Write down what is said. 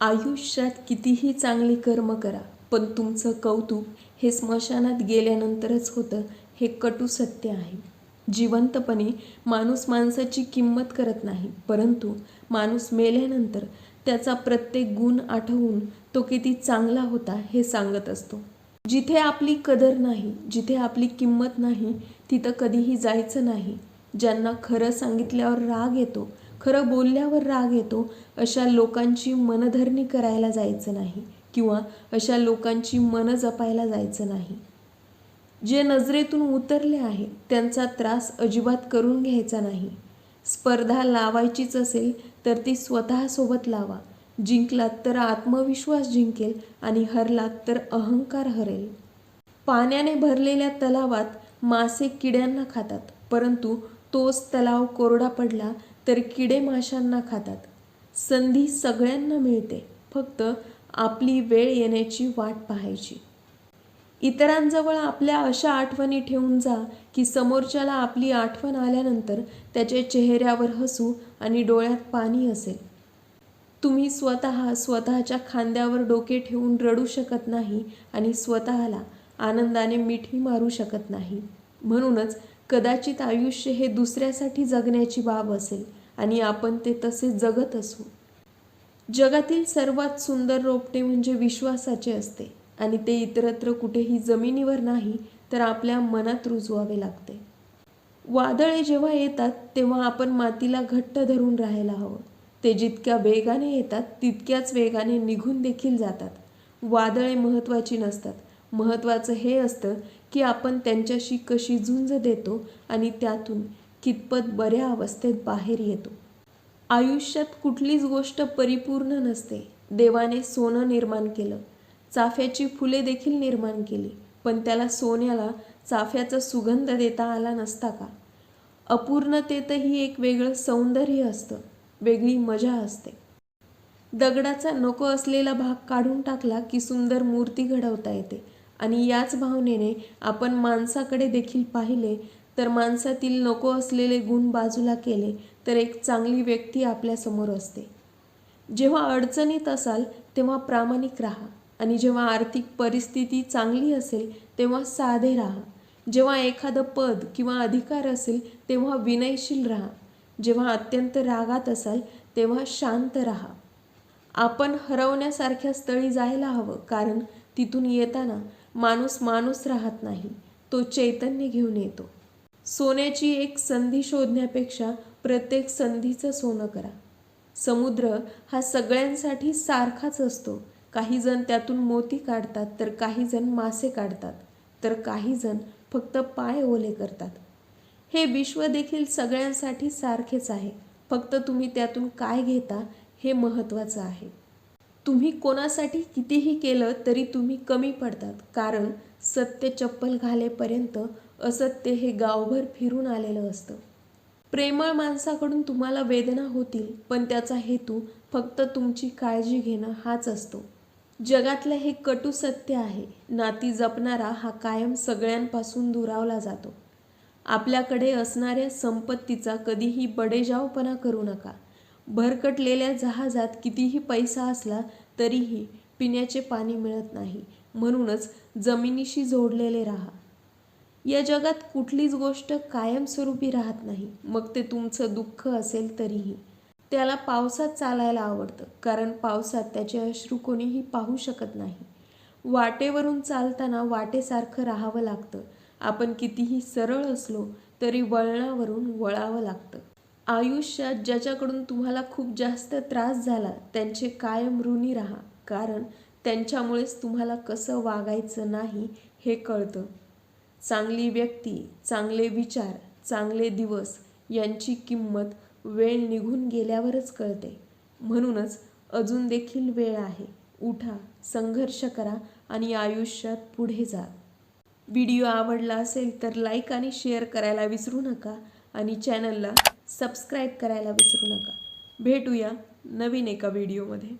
आयुष्यात कितीही चांगली कर्म करा पण तुमचं कौतुक हे स्मशानात गेल्यानंतरच होतं हे कटू सत्य आहे. जिवंतपणे माणूस माणसाची किंमत करत नाही परंतु माणूस मेल्यानंतर त्याचा प्रत्येक गुण आठवून तो किती चांगला होता हे सांगत असतो. जिथे आपली कदर नाही जिथे आपली किंमत नाही तिथं कधीही जायचं नाही. ज्यांना खरं सांगितल्यावर राग येतो खरं बोलल्यावर राग येतो अशा लोकांची मनधरणी करायला जायचं नाही किंवा अशा लोकांची मनं जपायला जायचं नाही. जे नजरेतून उतरले आहे त्यांचा त्रास अजिबात करून घ्यायचा नाही. स्पर्धा लावायचीच असेल तर ती स्वतःसोबत लावा. जिंकलात तर आत्मविश्वास जिंकेल आणि हरलात तर अहंकार हरेल. पाण्याने भरलेल्या तलावात मासे किड्यांना खातात परंतु तोच तलाव कोरडा पडला तर किडे माशांना खातात. संधी सगळ्यांना मिळते. फक्त आपली वेळ येण्याची वाट पाहायची. इतरांजवळ आपल्या अशा आठवणी ठेवून जा की समोरच्याला आपली आठवण आल्यानंतर त्याच्या चेहऱ्यावर हसू आणि डोळ्यात पाणी असेल. तुम्ही स्वतः स्वतःच्या खांद्यावर डोके ठेवून रडू शकत नाही आणि स्वतःला आनंदाने मिठी मारू शकत नाही. म्हणूनच कदाचित आयुष्य हे दुसऱ्यासाठी जगण्याची बाब असेल. आणि आपण ते तसे जगत असू. जगातील सर्वात सुंदर रोपटे म्हणजे विश्वासाचे असते आणि ते इतरत्र कुठेही जमिनीवर नाही तर आपल्या मनात रुजवावे लागते. वादळे जेव्हा येतात तेव्हा आपण मातीला घट्ट धरून राहायला हवं. ते जितक्या वेगाने येतात तितक्याच वेगाने निघून देखील जातात. वादळे महत्त्वाची नसतात. महत्त्वाचं हे असतं की आपण त्यांच्याशी कशी झुंज देतो आणि त्यातून कितपत बऱ्या अवस्थेत बाहेर येतो. आयुष्यात कुठलीच गोष्ट परिपूर्ण नसते. देवाने सोनं निर्माण केलं. चाफ्याची फुले देखील निर्माण केली. पण त्याला सोन्याला चाफ्याचा सुगंध देता आला नसता का? अपूर्णतेतही एक वेगळं सौंदर्य असतं. वेगळी मजा असते. दगडाचा नको असलेला भाग काढून टाकला की सुंदर मूर्ती घडवता येते. आणि याच भावनेने आपण माणसाकडे देखील पाहिले तर माणसातील नको असलेले गुण बाजूला केले तर एक चांगली व्यक्ती आपल्यासमोर असते. जेव्हा अडचणीत असाल तेव्हा प्रामाणिक राहा. आणि जेव्हा आर्थिक परिस्थिती चांगली असेल तेव्हा साधे राहा. जेव्हा एखादं पद किंवा अधिकार असेल तेव्हा विनयशील राहा. जेव्हा अत्यंत रागात असाल तेव्हा शांत राहा. आपण हरवण्यासारख्या स्थळी जायला हवं कारण तिथून येताना माणूस माणूस राहत नाही तो चैतन्य घेऊन येतो. सोन्याची एक संधी शोधण्यापेक्षा प्रत्येक संधीचं सोनं करा. समुद्र हा सगळ्यांसाठी सारखाच असतो. काही जण त्यातून मोती काढतात तर काही जण मासे काढतात तर काही जण फक्त पाय ओले करतात. हे विश्व देखील सगळ्यांसाठी सारखेच आहे. फक्त तुम्ही त्यातून काय घेता हे महत्त्वाचं आहे. तुम्ही कोणासाठी कितीही केलं तरी तुम्ही कमी पडतात कारण सत्य चप्पल घालेपर्यंत असत्य हे गावभर फिरून आलेलं असतं. प्रेमळ माणसाकडून तुम्हाला वेदना होतील पण त्याचा हेतू फक्त तुमची काळजी घेणं हाच असतो. जगातलं हे कटू सत्य आहे. नाती जपणारा हा कायम सगळ्यांपासून दुरावला जातो. आपल्याकडे असणाऱ्या संपत्तीचा कधीही बडेजावपणा करू नका. भरकटलेल्या जहाजात कितीही पैसा असला तरीही पिण्याचे पाणी मिळत नाही. म्हणूनच जमिनीशी जोडलेले राहा. या जगात कुठलीच गोष्ट कायमस्वरूपी राहत नाही. मग ते तुमचं दुःख असेल तरीही. त्याला पावसात चालायला आवडतं कारण पावसात त्याचे अश्रू कोणीही पाहू शकत नाही. वाटेवरून चालताना वाटेसारखं राहावं लागतं. आपण कितीही सरळ असलो तरी वळणावरून वळावं लागतं. आयुष्यात ज्याच्याकडून तुम्हाला खूप जास्त त्रास झाला त्यांचे कायम ऋणी राहा कारण त्यांच्यामुळेच तुम्हाला कसं वागायचं नाही हे कळतं. चांगली व्यक्ती चांगले विचार चांगले दिवस यांची किंमत वेळ निघून गेल्यावरच कळते. म्हणूनच अजून देखील वेळ आहे. उठा संघर्ष करा आणि आयुष्यात पुढे जा. व्हिडिओ आवडला असेल तर लाईक आणि शेअर करायला विसरू नका आणि चॅनलला सबस्क्राईब करायला विसरू नका. भेटूया नवीन एका व्हिडिओमध्ये.